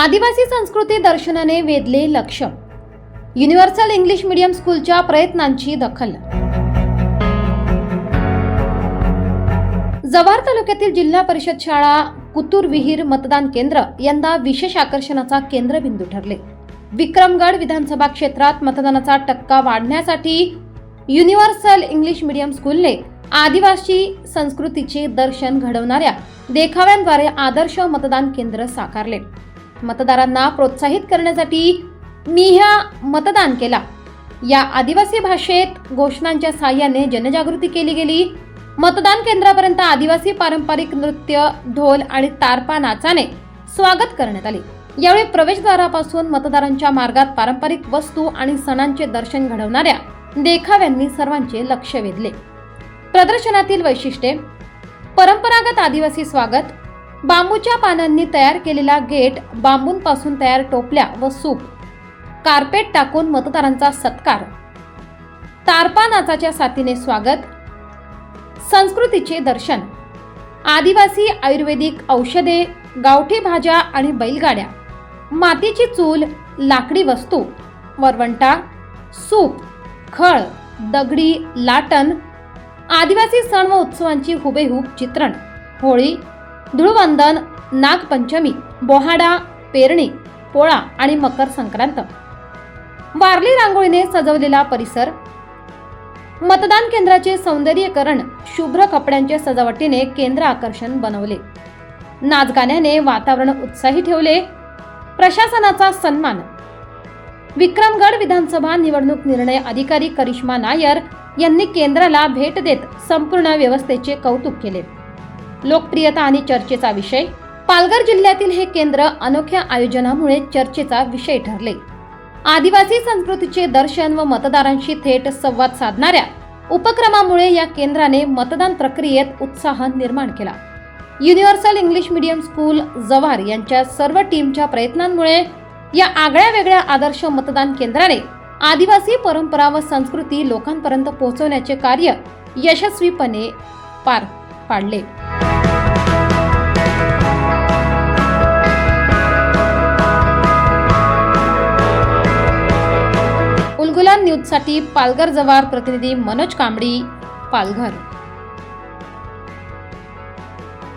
आदिवासी संस्कृती दर्शनाने वेधले लक्ष. युनिव्हर्सल इंग्लिश मीडियम स्कूलच्या प्रयत्नांची दखल. जव्हार तालुक्यातील जिल्हा परिषद शाळा कुतूर विहीर मतदान केंद्र यंदा विशेष आकर्षणाचा केंद्रबिंदू ठरले. विक्रमगड विधानसभा क्षेत्रात मतदानाचा टक्का वाढण्यासाठी युनिव्हर्सल इंग्लिश मीडियम स्कूलने आदिवासी संस्कृतीचे दर्शन घडवणाऱ्या देखाव्यांद्वारे आदर्श मतदान केंद्र साकारले. मतदारांना प्रोत्साहित करण्यासाठी मी ह्या मतदान केला. या आदिवासी भाषेत घोषणांच्या साह्याने जनजागृती केली गेली. मतदान केंद्रापर्यंत आदिवासी पारंपरिक नृत्य ढोल आणि तारपा नाचाने स्वागत करण्यात आले. यावेळी प्रवेशद्वारापासून मतदारांच्या मार्गात पारंपरिक वस्तू आणि सणांचे दर्शन घडवणाऱ्या देखाव्यांनी सर्वांचे लक्ष वेधले. प्रदर्शनातील वैशिष्ट्ये. परंपरागत आदिवासी स्वागत बांबूच्या पानांनी तयार केलेला गेट बांबूंपासून तयार टोपल्या व सूप कार्पेट टाकून मतदारांचा सत्कार. तारपा नाचाच्या साथीने स्वागत. संस्कृतीचे दर्शन. आदिवासी आयुर्वेदिक औषधे गावठी भाज्या आणि बैलगाड्या मातीची चूल लाकडी वस्तू वरवंटा सूप खळ दगडी लाटण आदिवासी सण व उत्सवांची हुबेहूब चित्रण होळी धुळवंदन नागपंचमी बोहाडा पेरणी पोळा आणि मकर संक्रांत. वारली रांगोळीने सजवलेला परिसर. मतदान केंद्राचे सौंदर्यीकरण शुभ्र कपड्यांच्या सजावटीने केंद्र आकर्षण बनवले. नाचगाण्याने वातावरण उत्साही ठेवले. प्रशासनाचा सन्मान. विक्रमगड विधानसभा निवडणूक निर्णय अधिकारी करिश्मा नायर यांनी केंद्राला भेट देत संपूर्ण व्यवस्थेचे कौतुक केले. लोकप्रियता आणि चर्चेचा विषय. पालघर जिल्ह्यातील हे केंद्र अनोख्या आयोजनामुळे चर्चेचा विषय ठरले. आदिवासी संस्कृतीचे दर्शन व मतदारांशी थेट संवाद साधणाऱ्या उपक्रमामुळे या केंद्राने मतदान प्रक्रियेत उत्साह निर्माण केला. Universal English medium school Jawhar यांच्या सर्व टीमच्या प्रयत्नांमुळे या आगळ्या वेगळ्या आदर्श मतदान केंद्राने आदिवासी परंपरा व संस्कृती लोकांपर्यंत पोहोचवण्याचे कार्य यशस्वीपणे पार पाडले. न्यूजसाठी पालघर जवार प्रतिनिधी मनोज कांबडी पालघर.